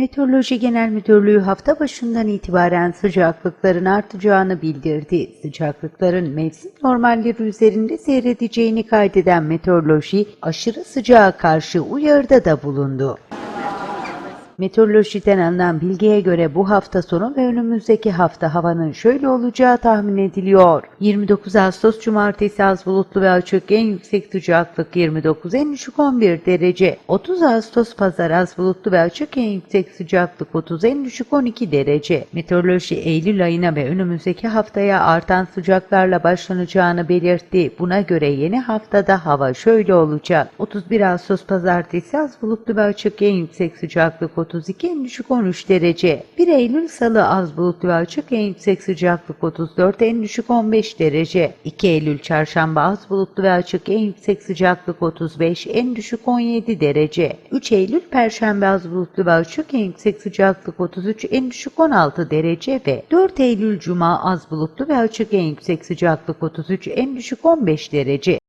Meteoroloji Genel Müdürlüğü hafta başından itibaren sıcaklıkların artacağını bildirdi. Sıcaklıkların mevsim normalleri üzerinde seyredeceğini kaydeden meteoroloji, aşırı sıcağa karşı uyarıda da bulundu. Meteorolojiden alınan bilgiye göre bu hafta sonu ve önümüzdeki hafta havanın şöyle olacağı tahmin ediliyor. 29 Ağustos Cumartesi az bulutlu ve açık en yüksek sıcaklık 29 en düşük 11 derece. 30 Ağustos Pazar az bulutlu ve açık en yüksek sıcaklık 30 en düşük 12 derece. Meteoroloji Eylül ayına ve önümüzdeki haftaya artan sıcaklarla başlanacağını belirtti. Buna göre yeni haftada hava şöyle olacak. 31 Ağustos Pazartesi az bulutlu ve açık en yüksek sıcaklık 32 en düşük 13 derece. 1 Eylül Salı az bulutlu ve açık en yüksek sıcaklık 34 en düşük 15 derece. 2 Eylül Çarşamba az bulutlu ve açık en yüksek sıcaklık 35 en düşük 17 derece. 3 Eylül Perşembe az bulutlu ve açık en yüksek sıcaklık 33 en düşük 16 derece ve 4 Eylül Cuma az bulutlu ve açık en yüksek sıcaklık 33 en düşük 15 derece.